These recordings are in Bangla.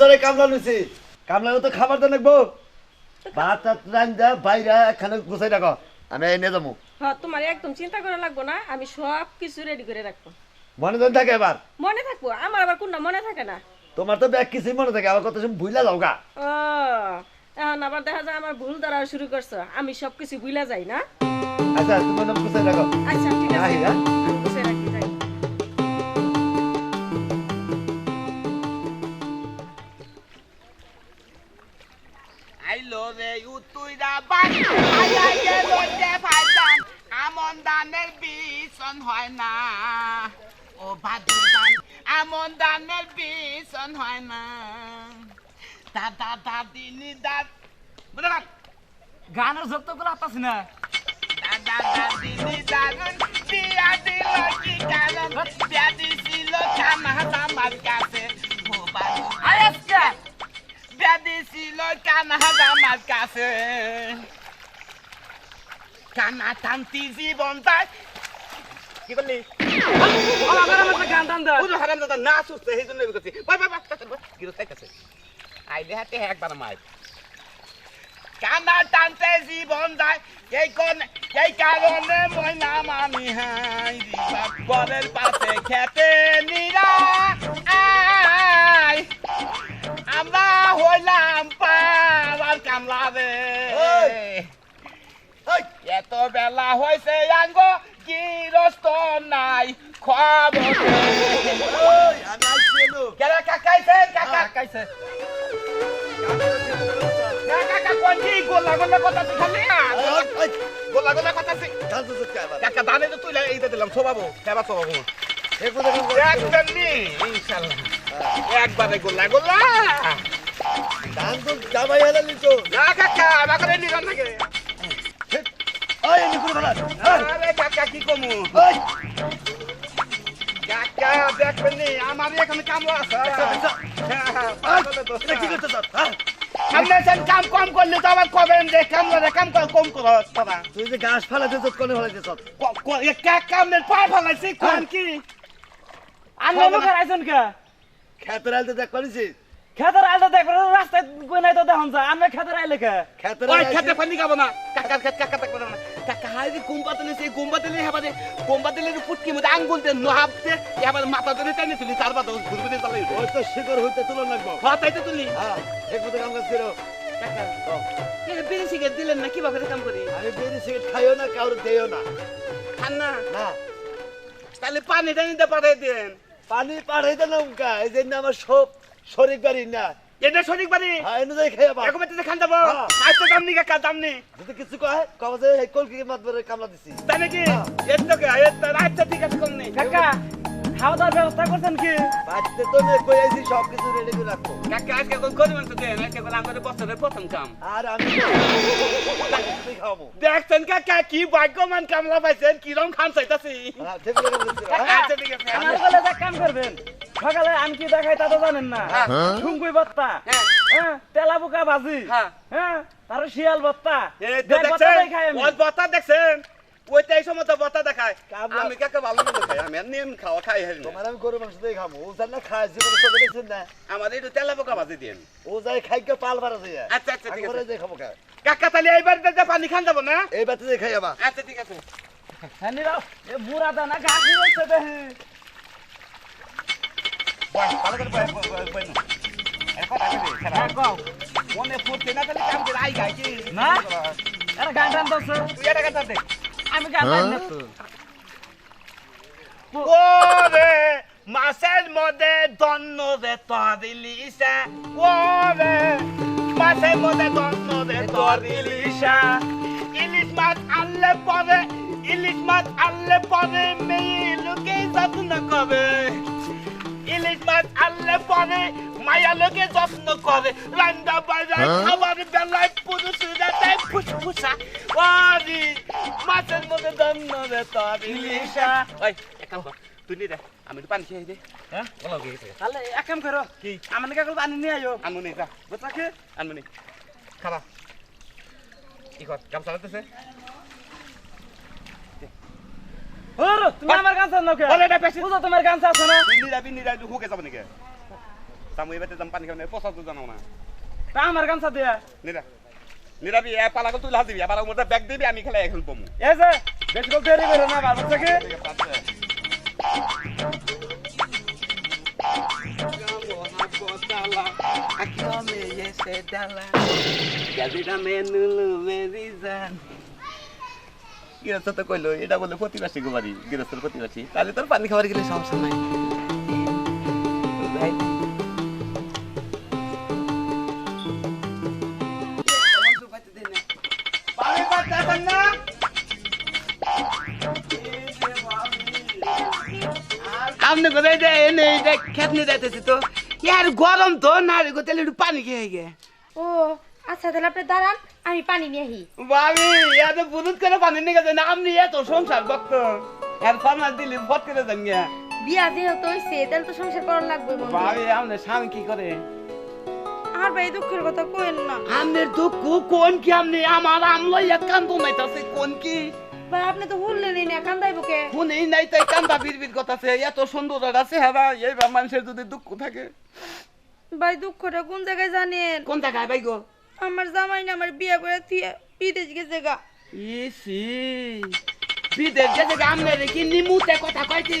চরে কামলা নিছি কামলা তো খাবার দেন লাগবো। ভাত টাত রান্ধা বাইরে এখানে গুছাই রাখো আমি এনে যাব। হ্যাঁ তোমার একদম চিন্তা করা লাগবো না আমি সব কিছু রেডি করে রাখব। মনে দেন থাকে এবার? মনে থাকব? আমার আবার কোনটা মনে থাকে না? তোমার তো ব্যাগ কিছুই মনে থাকে আবার কত সময় ভুইলা যাও গা। ও এখন আবার দেখা যায় আমার ভুল দ্বারা শুরু করছ আমি সব কিছু ভুলা যাই না? আচ্ছা তুমি নাম গুছাই রাখো। আচ্ছা ঠিক আছে। বিয়া দিছিল কানা আমার কাছে কানা টানতি জীবন তাই কি করলি গান টান দে না সুস্থ সেই জন্য করছি বাই বাই বাই গিরো তাই কাছে আইলে হাতে একবার মাই কানা টানতে জীবন যায় এই কোন এই কারণে মই নাম আমি হাই ঘরের পাশে খেতে নিরা। আই আমরা হইলাম পাওয়ার কামলা রে! এত বেলা হয়েছে আঙ্গ গিরস্ত নাই খবর আসছি কেরা কাকাইছেন কাকা? কাইছে একবারে গোলা গোলা গান তো জামাই হেলা নিছো। না কাকা আমাকে নিলাম নাকি ওই, এমনি করে ফেলা। ওই, আরে কাকা কি কমু কাকা দেখবেন নি আমার এখানে কি করতেছ? হ্যাঁ? সামনে সেন কাম কম করলে দেখ রাস্তায় কই নাই তো দেখুন যা আমি খেতের আইলে কে খেতের খেতে পানি খাব না যে কুম্পা তুলি সেই কুম্পা তুলি হেবাদে কুম্পা তুলি পুটকি মধ্যে আঙ্গুল দিয়ে নহাবতে এবার মাথা ধরে টেনে তুলি তার বাদ ঘুরবে চালাই ওই তো শিকড় হইতে তুলন লাগবো। হ্যাঁ তাই তো তুলি। হ্যাঁ এক কথা কাম কাজ করো। কাকা সিগারেট দিলেন না কি বাপরে কাম করি? আমি বেরি সিগারেট খাইও না কাউরে দেও না। খান না। না। তাহলে পানি টানি দিয়ে পাঠাই দেন। পানি পাঠাইতে না এই জন্য আমার সব শরীর বাড়ি না এটা সঠিক বাড়ি হ্যাঁ এনে খান হ্যাঁ। আজকে দাম নি দাম নি। যদি কিছু কয় কবে যে এই কলকি মাতবরে কামলা দিছি। তাই নাকি। এর তো কে এর তো আচ্ছা ঠিক আছে কম নেই কাকা খাওয়া দাওয়ার ব্যবস্থা করছেন কি? বাড়িতে তো নে কই আইছি সব কিছু রেডি করে রাখব। কাকা আজকে কোন দেন আজকে কোন আমাদের বছরের প্রথম কাম। আর আমি দেখছেন কাকা কি ভাগ্যমান কামলা পাইছেন কিরম খান চাইতাছি। হ্যাঁ? আচ্ছা ঠিক আছে। আমার বলে কাম করবেন। সকালে আমি কি দেখাই তা তো জানেন না। হ্যাঁ। ঠুঙ্গুই ভত্তা হ্যাঁ। হ্যাঁ তেলা বুকা ভাজি হ্যাঁ। হ্যাঁ তারপর শিয়াল ভত্তা এই তো দেখ ভত্তাটাই দেখছেন সময় দেখায়। আমি কাকা ভালো মন্দ খাই? আমি আর খাওয়া খাই হেরি না। তোমার আমি গরু মাংস দিয়ে খাব। ও জান না খায় জীবনে চোখে দেখছেন না। আমাদের একটু তেলা পোকা ভাজি দিন। ও যাই খাই কে পাল আচ্ছা আচ্ছা ঠিক আছে। খাব কাকা তাহলে এইবার যে পানি খান যাব না? এই খাই আবার। আচ্ছা ঠিক আছে। হ্যাঁ নিরাও। এ বুড়া দানা গাছি হইছে ভালো করে দে। হ্যাঁ মনে ফুটছে না তাহলে কাম করে আই গাই কি না? আরে গান টান দছে তুই এটা কথা দেখ আমি গান টান না ওরে মাছের মধ্যে দন্ন রে তরিলিসা ওরে মাছের মধ্যে দন্ন রে তরিলিসা ইলিশ মাছ আনলে পরে ইলিশ মাছ আনলে পরে মেয়ে লোকে যত্ন করে ইলিশ মাছ আনলে পরে মায়া লোকে যত্ন করে। রান্না বাজা খাবার বেলায় পুরুষরা তাই ফুসফুসা। ওরে মাছের মধ্যে দন্ন রে তরিলিসা ওই এক কাম কর তুই নি দে আমি একটু পানি খেয়ে দে। হ্যাঁ? বলো কি? তাহলে এক কাম করো কি? আমার কাকল পানি নিয়ে আইও আনমনি যা। বুঝলা কি? আনমনি। খাবা। কি কর কাম চালাতেছে ওর তুমি আমার গান না কে বলে এটা বেশি বুঝো তোমার গান আছে না নিরাবি নিরাবি হুকে যাব নাকি? সামু এবারে যাম পানি খাবে পচা তো না তা আমার গান চা নিরা নিরাবি এ পালা তুই হাত দিবি আবার মধ্যে ব্যাগ দিবি আমি খেলা এখন পমু এই যে বেশি লোক দেরি করো না বাবা থেকে গৃহস্থ তো কইলো এটা বলে প্রতিবাসী গোবারি গৃহস্থর প্রতিবাসী তাহলে তোর পানি খাবার গেলে সমস্যা নাই। আপনি কোথায় যে এনে এটা খেতনি যাইতেছি তো। ইয়ার গরম তো না রে গো তাহলে একটু পানি খেয়ে গে। ও আচ্ছা তাহলে আপনি দাঁড়ান। আমি পানি নিয়ে আহি। বাবি এত বুলুত করে পানি নিয়ে গেছে না আপনি এত সংসার ভক্ত এর পানা দিলি ফট করে দেন গে। বিয়া যেহেতু হইছে তাহলে তো সংসার করার লাগবে বাবি আপনার স্বামী কি করে? আর ভাই দুঃখের কথা কইেন না। আপনার দুঃখ কোন কি? আপনি আমার আমলো এক কান্দো নাইতাছে কোন কি? ভাই আপনি তো হুললেনই না কান্দাইব কে? শুনেই নাই তাই কান্দা বিড়বিড় কথাছে এত সুন্দর আছে হেরা এইবার মানুষের যদি দুঃখ থাকে। ভাই দুঃখটা কোন জায়গায় জানেন? কোন জায়গায় ভাই গো? আমার জামাই না আমার বিয়ে করে থুয়ে বিদেশ গেছে গা। ইসি বিদেশ গেছে গামনে রে কি নিমুতে কথা কইতি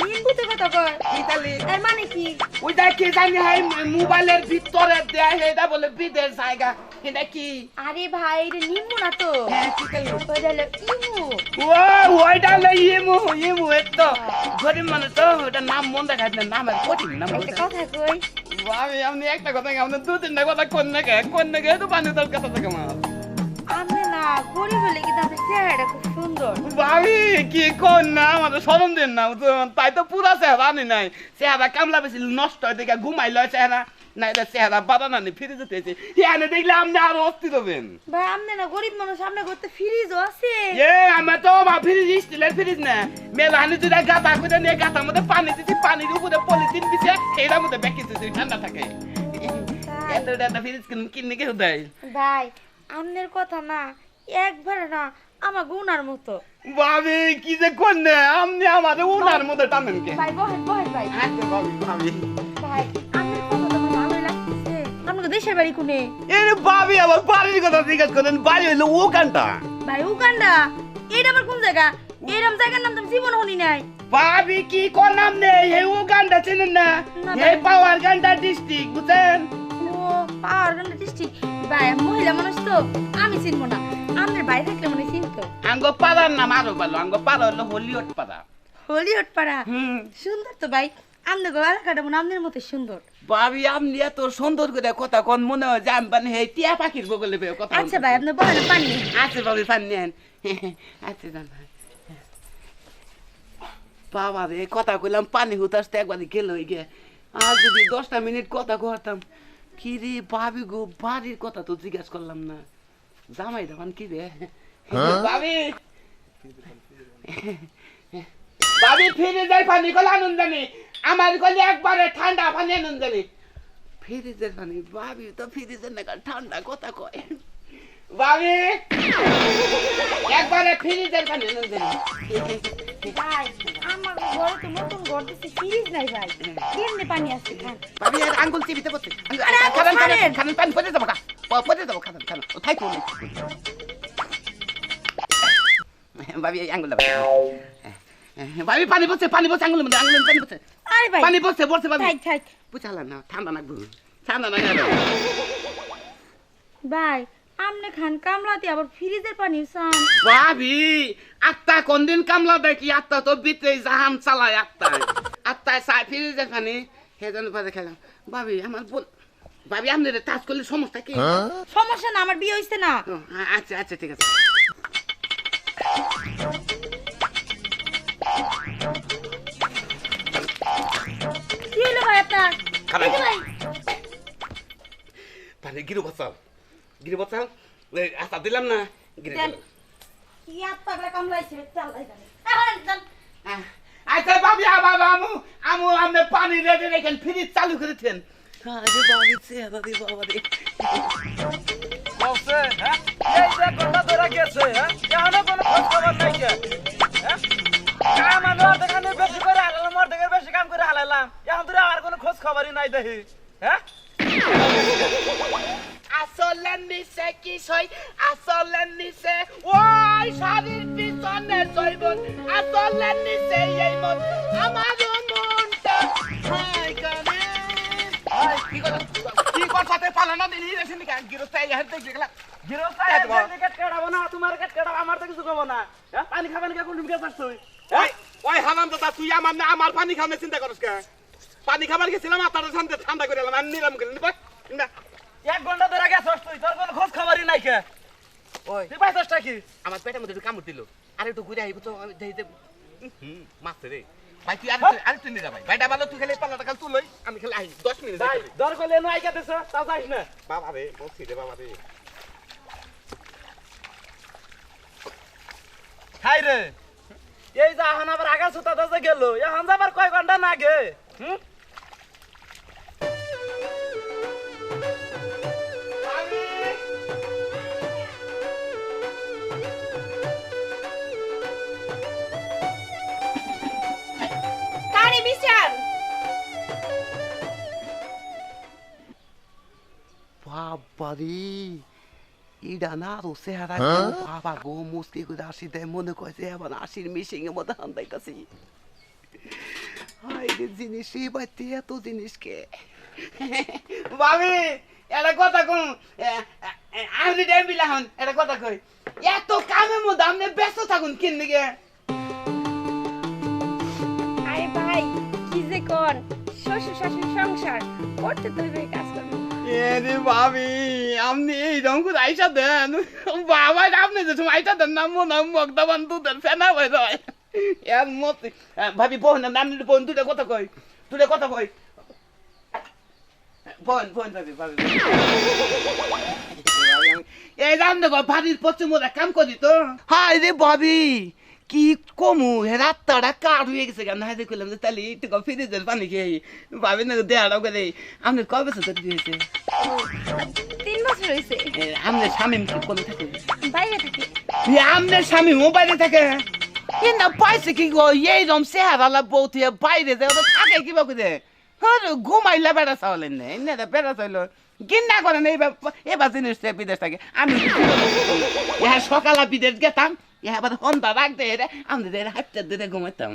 নিম্বুতে কথা কয়? ইতালি এর মানে কি? ওইটা কি জানি হাই মোবাইলের ভিতরে দেয় এটা বলে বিদেশ জায়গা এটা কি? আরে ভাই এটা নিম্বু না তো। হ্যাঁ ওইটা হলো ইমু। ও ওইটা হলো ইমু ইমু একতো গরিব মানুষ তো ওটা নাম মন দেখায় না নামের কঠিন নাম কথা কই আমি আপনি একটা কথা আপনি দু তিনটা কথা কোন নাকি কোন নাকি তো পানি তোর কাছে থেকে মাছ আপনি না গরিব হলে কিন্তু আপনার চেহারাটা খুব সুন্দর। ভাবি কি কোন না আমাদের স্মরণ দিন না তাই তো পুরা চেহারা আনি নাই। চেহারা কামলা বেশি নষ্ট হয়ে দেখে ঘুমাই লয় চেহারা। না এটা চেহারা বাদান আনি ফিরে যেতেছে এনে দেখলে আপনি আরও অস্থির হবেন ভাই আপনি না গরিব মানুষ আপনি করতে ফ্রিজও আছে এ আমার তো বা ফ্রিজ স্টিলের ফ্রিজ না মেলা হানি দুটা গাতা করে নিয়ে গাতার মধ্যে পানি দিচ্ছি পানির উপরে পলিথিন দিচ্ছে এটার মধ্যে ব্যাকি দিচ্ছি ঠান্ডা থাকে এত একটা ফ্রিজ কিনে কেউ দেয় ভাই আমনের কথা না একবার না আমার গুনার মতো ভাবি কি যে করনে আপনি আমাদের উনার মধ্যে টানেন কে ভাই বহেন বহেন ভাই আচ্ছা ভাবি ভাবি ভাই আপনাকে দেশের বাড়ি কোনে? এর ভাবি আবার বাড়ির কথা জিজ্ঞাসা করেন বাড়ি হইল ও কানটা ভাই উগান্ডা? এটা আবার কোন জায়গা? এরম জায়গার নাম তো আমি জীবন শুনি নাই। ভাবি কি করলাম নে এই উগান্ডা চিনেন না? না, এই ভাই। পাওয়ার গান্ডা ডিস্ট্রিক্ট বুঝছেন? ও পাওয়ারগঞ্জ ডিস্ট্রিক্ট? ভাই মহিলা মানুষ তো আমি চিনবো না। আপনার ভাই থাকলে মনে হয় চিনতো। আঙ্গ পাড়ার নাম আরও ভালো আঙ্গ পাড়া হলো হলিউড পাড়া। হলিউড পাড়া? হুম। সুন্দর তো ভাই। এলাকাটা মনে হয় মতো সুন্দর। ভাবি আপনি এত সুন্দর করে কথা কোন মনে হয় মানে হে টিয়া পাখির বগলে বেয়ে কথা আচ্ছা ভাই আপনি বহেন পানি ভাবি পান নেন। আচ্ছা যান বাবা রে কথা কইলাম পানি হুতাসতে একবারই গেল হয়ে গে আর যদি দশটা মিনিট কথা কহতাম কি রে ভাবি গো বাড়ির কথা তো জিজ্ঞাস করলাম না। জামাই দামান কি রে? ভাবি! ভাবি ফিরে যাই পানি কলে আনন্দ জানি আমার কলে একবারে ঠান্ডা পানি আনন্দ জানি ফ্রিজের পানি ভাবি তো ফ্রিজের না ঠান্ডা কথা কয়। ভাবি! একবারে ফ্রিজের পানি আনন্দ জানি ভাই আমার ঘরে তো নতুন ঘর দিচ্ছে ফ্রিজ নাই ভাই। কেমনে পানি আছে খান। ভাবি আর আঙ্গুল চিবিতে বসে। আরে, খাবেন খাবেন খাবেন পানি পড়ে যাব খা। পড়ে যাব খাবেন খাবেন ও ভাবি আঙ্গুল দাও। ভাবি পানি বসে পানি বসে আঙ্গুলের মধ্যে আঙ্গুলের পানি বসে। আরে ভাই পানি বসে বসে ভাবি। থাক থাক। বুঝালাম না ঠান্ডা লাগবে। ঠান্ডা না ভাই আমনে খান কামলাতে আবার ফ্রিজের পানি চান। ভাবি আত্মা কোন দিন কামলা দেখি আত্মা তো বিতে জাহান চালায় আত্মায়। আত্মায় চাই ফিরে যে পানি সেজন্য পরে খেলাম ভাবি আমার বোন ভাবি আপনার টাচ করলে সমস্যা কি? সমস্যা না আমার বিয়ে হইছে না। আচ্ছা আচ্ছা ঠিক আছে। দিলাম। কি হাত পাগলা কামলাইছে চালাই জানে এখন যান। আহ, আচ্ছা ভাবি আবার আমু আমু আপনি পানি রেডি রেখেন ফ্রিজ চালু করেছেন আরে ভাবি চেহারা দি বাবা রে। হ্যাঁ? এই যে ঘণ্টা ধরে গেছে হ্যাঁ? এখনও কোনো খবর নাই নাই দেখি হ্যাঁ নিচে কি সই? আসলে নিচে ওই শাড়ির পিছনে জৈবন আসলে নিচে এই মন। আমার মনটা হাই করে হাই কি কথা? কি কথাতে পালানো দিন হিরেছে নি কান গিরো তাই হাতে দেখলা গিরো এই তোমার। কেট কাটাবো না তোমার আমার তো কিছু কব না পানি খাবেন কে কোন দিকে যাচ্ছ তুই ওই হারাম দাদা তুই আমার না আমার পানি খাওয়ানোর চিন্তা করিস কে? পানি খাবার গেছিলাম আর তার ঠান্ডা ঠান্ডা করে এলাম আমি নিলাম করে না এক ঘণ্টা ধরে গেছস তুই তোর কোনো খোঁজ খবরই নাই কে? ওই। তুই পাইছসটা কি? আমার পেটের মধ্যে একটু কামড় দিল। আর একটু ঘুরে আইব তো দেখতে হুম মাছ রে। ভাই তুই আর আর তুই নিয়ে যা ভাই। ভাইটা ভালো তুই খালি পাল্লাটা খালি তুই লই আমি খালি আই দশ মিনিট যাই দর করলে নো আইকা দিছ তাও যাইস না। বাবা রে বলছি রে বাবা রে। খাই রে। এই যে এখন আবার আগা সুতা দশে গেল এখন যাবার কয় ঘণ্টা না গে? হুম? বাবারে ইডা না তো চেহারা বাবা গো মুসকি করে আসি দেয় মনে কয়েছে এবার আশির মিশিং এর মধ্যে হান্দাইতাছি হাই রে জিনিস এই বাড়িতে এত জিনিস কে ভাবি এটা কথা কোন আমি টাইম বিলা হন এটা কথা কই এত কামের মধ্যে আপনি ব্যস্ত থাকুন কিন দিকে আরে ভাই কি যে কর শ্বশুর শাশুড়ি সংসার করতে তো হইবে কাজ করব এরে ভাবি আপনি এই রঙ আইসা দেন? বাবা, আপনি যে সময় আইসা দেন না, মনে হয় মগদাবান দুধের ফেনা হয়ে যায় এর মত ভাবি বোন নাম বোন দুটা কথা কই দুটা কথা কই। বোন বোন ভাবি ভাবি এই রাম দেখো বাড়ির পশ্চিম কাম করি তো? হাই রে ভাবি কি কমু হে রাতটা কার হয়ে গেছে কেন হাই দেখলাম যে তাহলে একটু ফ্রিজের পানি খেয়ে ভাবি না দেহাটা করে আপনার কবে বছর ধরে দিয়েছে তিন বছর হয়েছে। আপনার স্বামী কোনে থাকে? বাইরে থাকি। আপনার স্বামী মোবাইলে থাকে? কিন্তু পাইছে কি গো? এই রম চেহারা বউতে বাইরে যায় থাকে কিবা করে হ্যাঁ ঘুমাইলে বেড়া চাওলেন না। বেড়া চাইলো। গিন্না করেন এবার জিনিস বিদেশ থাকে। আমি ইহা সকালে বিদেশ গেতাম ইহা আবার সন্ধ্যা রাখতে হেরে আমাদের হাঁটতে দিতে ঘুমাইতাম।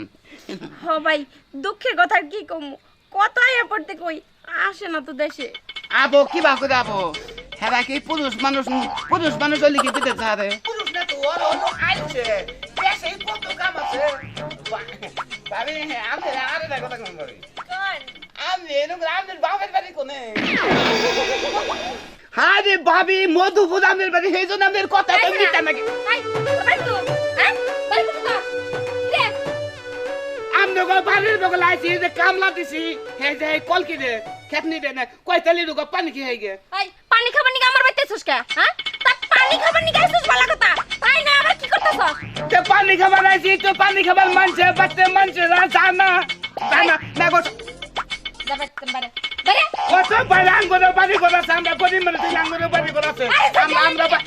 হ ভাই দুঃখের কথা কি কম? কত পড়তে কই আসে না তো দেশে। আবো কিবা করে আবো? হেরা কি পুরুষ মানুষ পুরুষ মানুষ হলে কি বিদেশ যাবে পুরুষ না তো ওর আইছে। দেশে কত কাম আছে? ভাবি আমি আর কথা কম ভাবি আমি এরকম আমাদের বাপের বাড়ি কোনে? হ্যাঁ রে ভাবি মধুপুর আমাদের বাড়ি সেই জন্য আমাদের কথা তো মিটা নাকি ভাই ভাই তো হ্যাঁ? ভাই তো না রে আমরা গো বাড়ির বগল আইছি যে কামলা দিছি হে যে কলকি দে খেতনি দে না কয় রুগো পানি কি হয়ে পানি খাবার নিকে আমার বাইতে সুস্কা হ্যাঁ? তা পানি খাবার নিকে পানি খাবার আইছি তো পানি খাবার মানছে বাচ্চা মানছে জানা। জানা না গো কত বাড়ি করা আছে আমরা গরিব মানুষ এই আঙ্গুরে বাড়ি করা আছে। আমরা আমরা বা-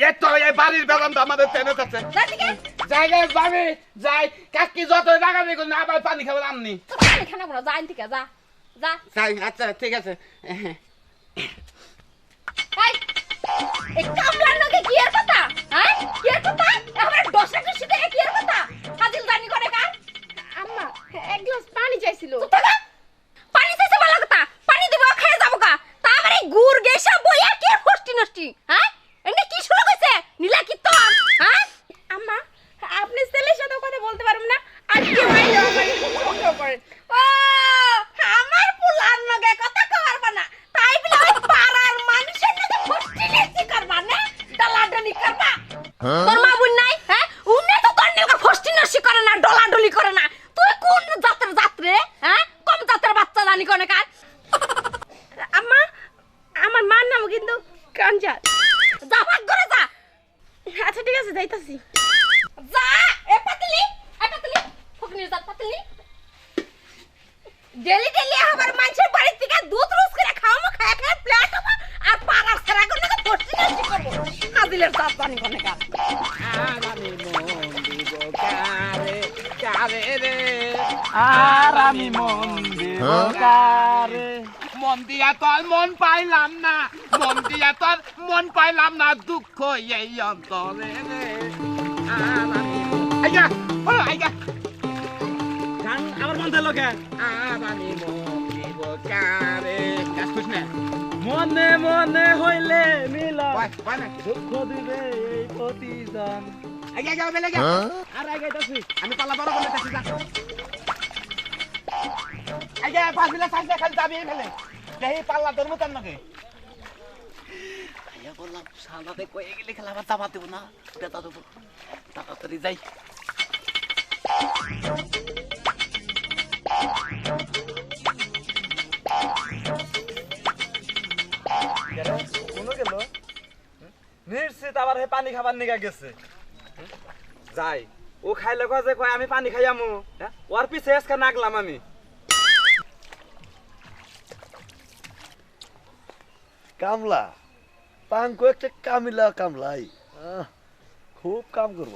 এ তো এই বাড়ির বেতন তো আমাদের টেনে আছে যা দিকে জায়গায় যাবে যাই। কাকি যত টাকা দিয়ে করুন আবার পানি খাবার আমনি পানি খানা বড় যা যা যা। যাই আচ্ছা ঠিক আছে। এই কামলার নগে কি এর কথা হ্যাঁ? কি এর কথা আমার দশা খুশি থেকে কি এর কথা হাজিল জানি করে কার আম্মা এক গ্লাস পানি চাইছিল। পানি চাইছে ভালো কথা। পানি দিব খেয়ে যাব কা তা আমার এই গুড় গেসা কার কারে কারে রে। আর আমি মন দেব কারে মন দিয়া তোর মন পাইলাম না মন দিয়া তোর মন পাইলাম না দুঃখ এই অন্তরে রে। আর আমি ও গান আমার মন দিল কে আর আমি মন দিব কারে কাজ খুশ না। মনে মনে হইলে মিলা দুঃখ দিবে এই প্রতিদান। আইগা আইগা বেলে গা আর আগাইতাছি আমি পালা বড় বলে তাছি যা। আইগা পাঁচ মিলে সাইজ খালি যাবি ফেলে। দেহি পাল্লা তোর মতন নাকি ভাইয়া বললাম সালাদে কয়ে গেলে খেলা আবার দাবা দেবো না। বেতা দেবো। তাড়াতাড়ি যাই। নিশ্চিত আবার হে পানি খাবার নিগা গেছে। যাই, ও খাইলে কয় যে, কয় আমি পানি খাইয়ামু। হ্যাঁ? ওর পিছে আজকে নাগলাম আমি। কামলা, পাঙ্কু একটা কামিলা কামলাই। খুব কাম করব।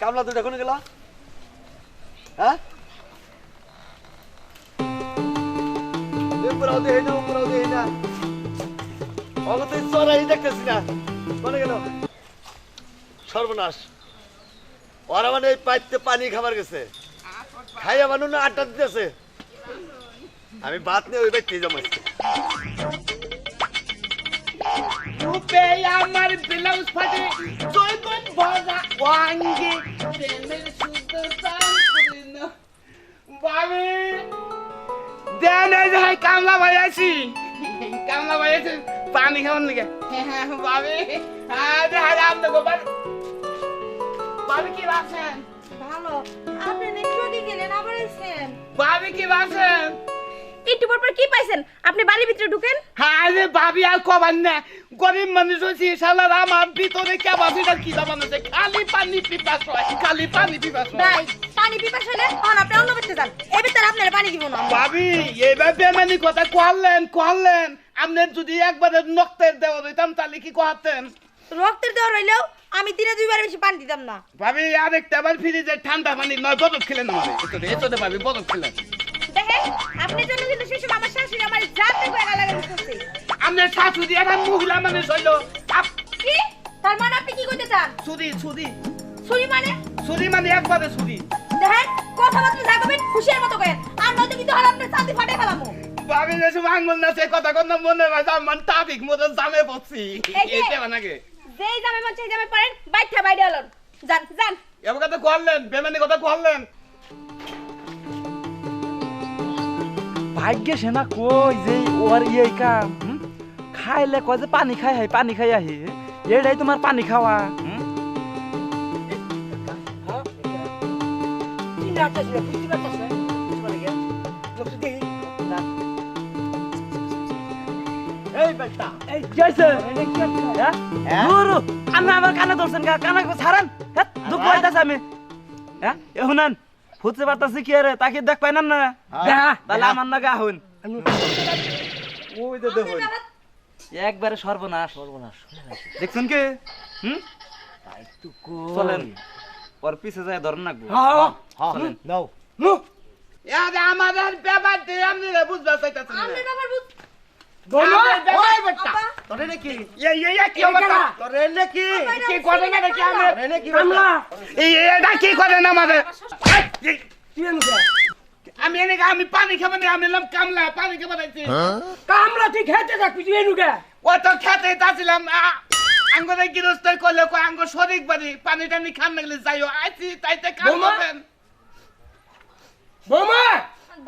কামলা দুটা কোনে গেলা? হ্যাঁ? সর্বনাশ। ওরা মানে পাইতে পানি খাবার গেছে। খাইয়া মানুষ আড্ডা আমি ভাত নিয়ে ওই ব্যক্তি জমাচ্ছি দেন এই যে কামলা ভাই আছি কামলা ভাই আছি পানি খাওয়ার নিকে বাবি। আজ হাই আমনে গোবার কি বাসেন ভালো। আপনি গেলেন আবার এসেছেন বাবি কি বাসেন একটু পর পর কি পাইছেন? আপনি বাড়ির ভিতরে ঢুকেন। আরে ভাবি আর কবার না গরিব মানুষ হয়েছি শালার আমার ভিতরে কি বানাচ্ছে খালি পানি পিপাস হয় খালি পানি পিপাস হয়। পানি পিপাস হলে তখন আপনি অন্য করতে যান। এ ভিতরে আপনার পানি দিব না। ভাবি এইবার বেমানি কথা করলেন করলেন আপনার যদি একবারে নক্তের দেওয়া দিতাম তাহলে কি কহাতেন রক্তের দেওয়া রইলেও আমি দিনে দুইবার বেশি পানি দিতাম না। ভাবি আরেকটা আবার ফ্রিজে ঠান্ডা পানি নয় বদল খেলেন আমাদের এতটা এতটা ভাবি বদল খেলেন। দেখেন আপনি জন্য কিন্তু সময় আমার শাশুড়ি আমার জাতে করে লাগা করছে। আপনার শাশুড়ি একটা মহিলা মানুষ হইল কি? তার মানে আপনি কি করতে চান? ছুরি ছুরি। ছুরি মানে? ছুরি মানে একবারে ছুরি। দেখেন কথাবার্তা যা করবেন খুশির মতো করেন আর নয়তো কিন্তু হলে আপনার চাঁদি ফাটে ফেলামো ভাবি যে সব আঙ্গুল না সে কথা কথা মনে হয় আমার টাবিক মতো জামে পড়ছি। এইটা বানাকে যেই জামে মন সেই জামে পারেন বাইঠা বাইরে আলোন যান যান। এবার কথা করলেন বেমানি কথা করলেন। ভাগ্যে সেনা কই যে ওর ইয়ে কাম খাইলে কয় যে পানি খাই হাই পানি খাই আহি এটাই তোমার পানি খাওয়া। হুম? এই বেটা। এই কি হইছে? হ্যাঁ? ধুরু, আমার কানে ধরছেন কানে ছাড়েন। হ্যাঁ? দুঃখ হইতাছে আমি। হ্যাঁ? এ শুনেন ফুটতে পারতাছি কি রে তাকে দেখ পাই না না? দেখা তাহলে আমার নাকি আহুন ওই যে দেখুন একবারে সর্বনাশ। সর্বনাশ। দেখছেন কি? হুম? চলেন। ওর পিছে যায় ধরন নাকবো চলেন। নাও। আরে আমাদের ব্যাপার দিয়ে আপনি বুঝতে চাইতেছেন না। আপনি বুঝ ব্যাপার বেটা। তোরে নাকি? এই এই এই কি অবস্থা? তোরে নাকি? কি করে না দেখি আমি না এনে আমি পানি খাব না আমি এলাম কামলা পানি খাব কামলা তুই খেতে থাকবি তুই এনুকে? ও তো খেতে যাচ্ছিলাম আঙ্গরে গৃহস্থ করলে কয় আঙ্গ শরিক বাড়ি পানি টানি খান লাগলে যাইও। আইছি তাইতে কাম বৌমা? করবেন বৌমা?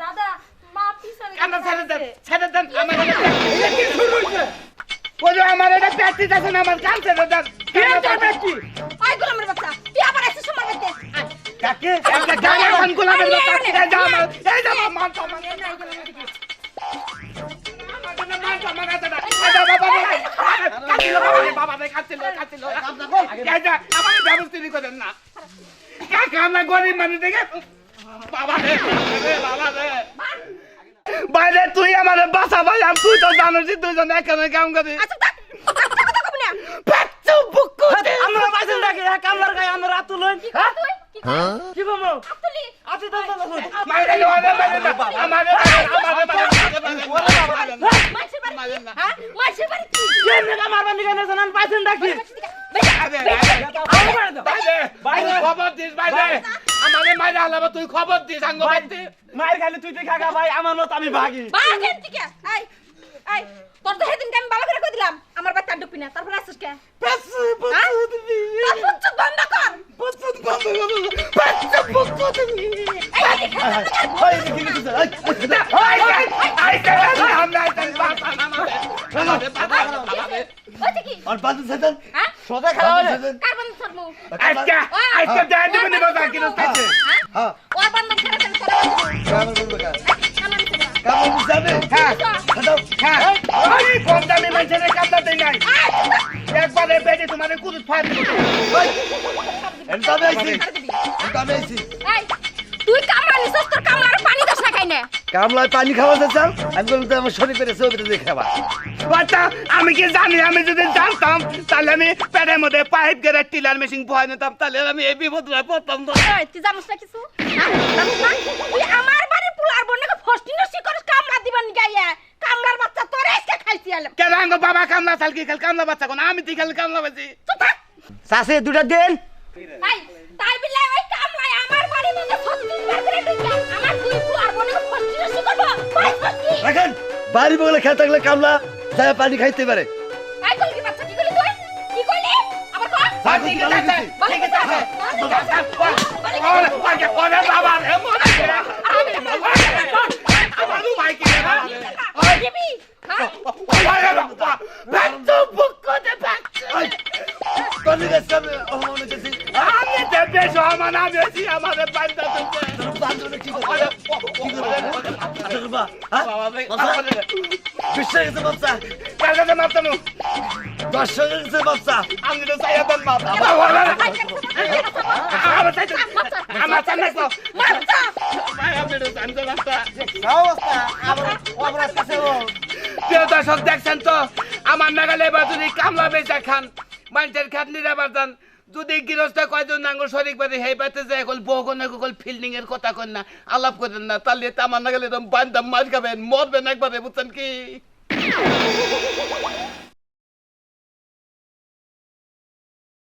দাদা মা পিছনে কান্না ছেড়ে দেন? ছেড়ে দেন আমার এটা কি শুরু হইছে ওই যে আমার এটা প্যাটি দেখেন আমার কান ছেড়ে দেন। কে তোর ব্যক্তি আই গোলামের বাচ্চা তুই আবার এসে সময় পেতে কাকে? একটা খান গোলামের বাচ্চা, এই যে আমার এই যে। আমার মান সম্মান। আমার মান না। এই যে বাইরে তুই আমার বাসা ভাই তুই তো জানিস দুজন এখানে কাম আচ্ছা পেট আমরা হ্যাঁ কামলার গায়ে আমরা রাত তুলুন হ্যাঁ কি বলব আব্দুলি আছে তো মাইরে আমাদের মাইরে না আমাদের আমাদের মাইরে না বাড়ি? হ্যাঁ বাড়ি কি? কেন আমার জানান পাইছেন খবর দিস বাইরে মাইরে হালাবো তুই খবর দিস আঙ্গ বাইতে মায়ের খালি তুই খাগা ভাই আমার মত আমি ভাগি এই এই তোর তো সেদিনকে আমি ভালো করে কই দিলাম আমার বাচ্চা ঢুকবি না তারপর আসিস কে হ্যাঁ? বন্ধ কর হ্যাঁ? হ্যাঁ? হ্যাঁ যাবে হ্যাঁ হ্যাঁ কম দামি মানুষের দেই নাই। একবারে ফায়ার তুই নিছিস, তোর পানি দাস না খাইনে। কামলায় পানি আমি বললাম তো আমার শরীর পেরেছে ওই দিয়ে খাবা। বাচ্চা আমি কি জানি আমি যদি জানতাম তাহলে আমি পেটের মধ্যে পাইপ গেড়ে টিলার মেশিন বহাই নিতাম তাহলে আমি এই বিপদে পড়তাম তো। তুই জানিস না কিছু? হ্যাঁ? জানিস না? তুই আমার বাড়ির পোলার বোনকে ফষ্টি নষ্টি করিস, কামড়া দিবেন গাইয়া। কামড়ার বাচ্চা তোরে আজকে খাইছি আলাম। কেন আঙ্গ কামলা চাল কামলা বাচ্চা কোন আমি তুই খেল কামলা থাক। চাষে দুটা দেন এই, তাই বিলাই ওই কামলায় আমার বাড়ির মধ্যে ছত্রিশ বার করে ঢুকে আমার দুই পোলার বোনকে ফষ্টি নষ্টি করব। করিস ফষ্টি? দেখেন বাড়ি বগলে খেয়ে থাকলে কামলা যায় পানি খাইতে পারে এই কলকি বাচ্চা, কি করলি তুই? কি করলি? আবার কর। ঠিক আছে ঠিক আছে ওরে ওরে বাবা রে মরে গেছে আমার ভাই কি রে ওই দিবি, হ্যাঁ? ওরে বাবা বাচ্চা বুকতে বাচ্চা পানি গেছে আমি অমনে গেছি আমি দেবে সমান আমি আছি আমাদের বাচ্চা তো বান্ধবনে কি করে কি করে আচ্ছা রূপা হ্যাঁ বিশ্বাস গেছে বাচ্চা কালকে মারতাম দশ গেছে বাচ্চা আমি তো চাইয়া দেন মা আমার চাইতে আমার চাই না তো বাচ্চা। আমি তো জানতে না অবস্থা আবার আবার কাছে প্রিয় দর্শক দেখছেন তো? আমার নাগালে এবার যদি কামলা বেচা খান, মানুষের খাত নিরাবার যান যদি গৃহস্থ কয়জন নাঙ্গল শরিক বাদে হেই পাতে যায় কল বহুগণ কল ফিল্ডিং এর কথা কন না, আলাপ করেন না, তাহলে তো আমার নাগালে এরকম বান্দাম মার খাবেন, মরবেন একবারে, বুঝছেন কি?